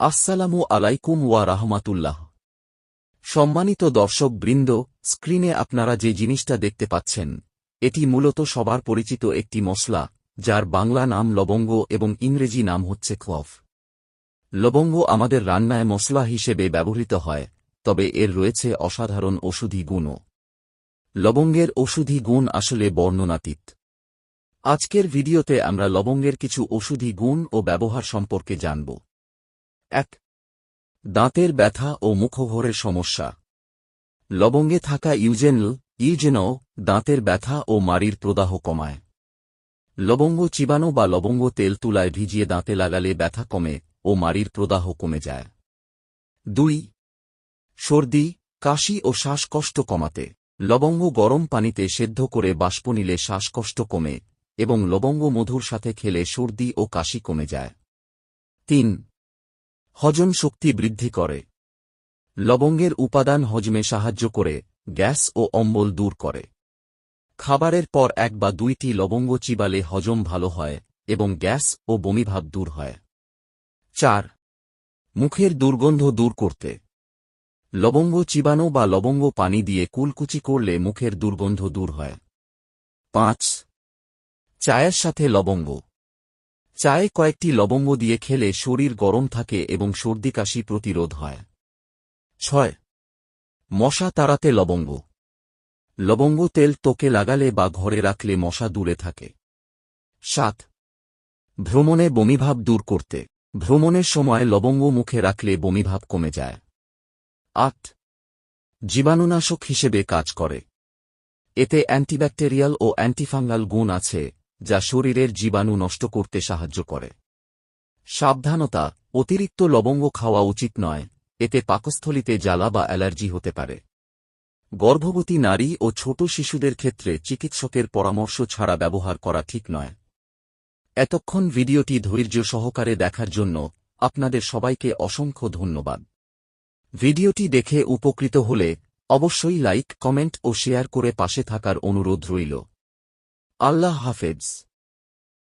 আসসালামু আলাইকুম ওয়া রাহমাতুল্লাহ। সম্মানিত দর্শক বৃন্দ, স্ক্রিনে আপনারা যে জিনিসটা দেখতে পাচ্ছেন, এটি মূলত সবার পরিচিত একটি মশলা যার বাংলা নাম লবঙ্গ এবং ইংরেজি নাম হচ্ছে ক্লভ লবঙ্গ আমাদের রান্নায় মশলা হিসেবে ব্যবহৃত হয়, তবে এর রয়েছে অসাধারণ ওষুধি গুণও। লবঙ্গের ওষুধি গুণ আসলে বর্ণনাতীত। আজকের ভিডিওতে আমরা লবঙ্গের কিছু ওষুধি গুণ ও ব্যবহার সম্পর্কে জানব। এক, দাঁতের ব্যথা ও মুখঘরের সমস্যা। লবঙ্গে থাকা ইউজেনল ইউজেনও দাঁতের ব্যথা ও মাড়ির প্রদাহ কমায়। লবঙ্গ চিবানো বা লবঙ্গ তেল তুলায় ভিজিয়ে দাঁতে লাগালে ব্যথা কমে ও মাড়ির প্রদাহ কমে যায়। দুই, সর্দি, কাশি ও শ্বাসকষ্ট কমাতে। লবঙ্গ গরম পানিতে সেদ্ধ করে বাষ্প নিলে শ্বাসকষ্ট কমে এবং লবঙ্গ মধুর সাথে খেলে সর্দি ও কাশি কমে যায়। তিন হজম শক্তি বৃদ্ধি করে। লবঙ্গের উপাদান হজমে সাহায্য করে, গ্যাস ও অম্বল দূর করে। খাবারের পর এক বা দুইটি লবঙ্গ চিবালে হজম ভালো হয় এবং গ্যাস ও বমিভাব দূর হয়। চার, মুখের দুর্গন্ধ দূর করতে। লবঙ্গ চিবানো বা লবঙ্গ পানি দিয়ে কুলকুচি করলে মুখের দুর্গন্ধ দূর হয়। পাঁচ, চায়ের সাথে লবঙ্গ। চায়ে কয়েকটি লবঙ্গ দিয়ে খেলে শরীর গরম থাকে এবং সর্দি কাশি প্রতিরোধ হয়। ছয়। মশা তাড়াতে লবঙ্গ। লবঙ্গ তেল তোকে লাগালে বা ঘরে রাখলে মশা দূরে থাকে। সাত। ভ্রমণে বমিভাব দূর করতে। ভ্রমণের সময় লবঙ্গ মুখে রাখলে বমিভাব কমে যায়। আট। জীবাণুনাশক হিসেবে কাজ করে। এতে অ্যান্টিব্যাকটেরিয়াল ও অ্যান্টিফাঙ্গাল গুণ আছে। যা শরীরের জীবাণু নষ্ট করতে সাহায্য করে। সাবধানতা, অতিরিক্ত লবঙ্গ খাওয়া উচিত নয়, এতে পাকস্থলিতে জ্বালা বা অ্যালার্জি হতে পারে। গর্ভবতী নারী ও ছোট শিশুদের ক্ষেত্রে চিকিৎসকের পরামর্শ ছাড়া ব্যবহার করা ঠিক নয়। এতক্ষণ ভিডিওটি ধৈর্য সহকারে দেখার জন্য আপনাদের সবাইকে অসংখ্য ধন্যবাদ। ভিডিওটি দেখে উপকৃত হলে অবশ্যই লাইক, কমেন্ট ও শেয়ার করে পাশে থাকার অনুরোধ রইল। Allah hafebs.